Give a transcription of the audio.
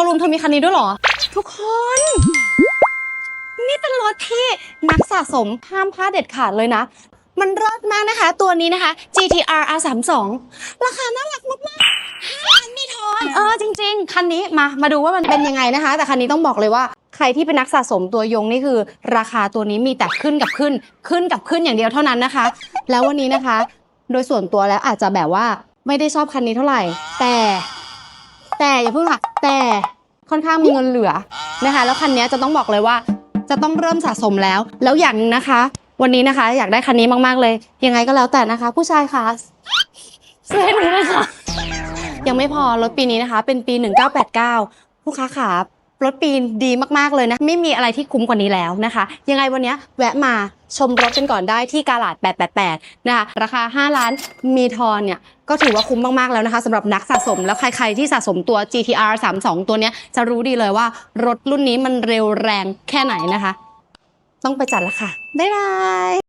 ว์รูมเธอมีคันนี้ด้วยเหรอ ทุกคน นี่เป็นรถที่นักสะสมห้ามพลาดเด็ดขาดเลยนะ มันเลิศมากนะคะ ตัวนี้นะคะ GTR R32 ราคาน่ารักมากๆห้าล้านมีทอนเออจริง ๆ คันนี้มามาดูว่ามันเป็นยังไงนะคะ แต่คันนี้ต้องบอกเลยว่าใครที่เป็นนักสะสมตัวยงนี่คือ ราคาตัวนี้มีแต่ขึ้นกับขึ้น ขึ้นกับขึ้นอย่างเดียวเท่านั้นนะคะ แล้ววันนี้นะคะ โดยส่วนตัวแล้วอาจจะแบบว่าไม่ได้ชอบคันนี้เท่าไหร่ แต่ แต่อย่าเพิ่งค่ะ แต่ค่อนข้างมีเงินเหลือนะคะ แล้วคันนี้จะต้องบอกเลยว่า จะต้องเริ่มสะสมแล้ว แล้วอย่างหนึงนะคะ วันนี้นะคะ อยากได้คันนี้มากๆเลย ยังไงก็แล้วแต่นะคะ ผู้ชายคะซื้อให้หนูเลยค่ะ ยังไม่พอรถปีนี้นะคะ เป็นปี 1989 ผู้ค้าขา รถปีนดีมากๆเลยนะ ไม่มีอะไรที่คุ้มกว่านี้แล้วนะคะ ยังไงวันนี้แวะมาชมรถกันก่อนได้ที่กาลาด 888 นะคะ ราคา 5 ล้านมีทอนเนี่ย ก็ถือว่าคุ้มมาก ๆ แล้วนะคะสำหรับนักสะสมแล้วใคร ๆ ที่สะสมตัว GTR 32 ตัวเนี้ย จะรู้ดีเลยว่ารถรุ่นนี้มันเร็วแรงแค่ไหนนะคะ ต้องไปจัดแล้วค่ะ บ๊ายบาย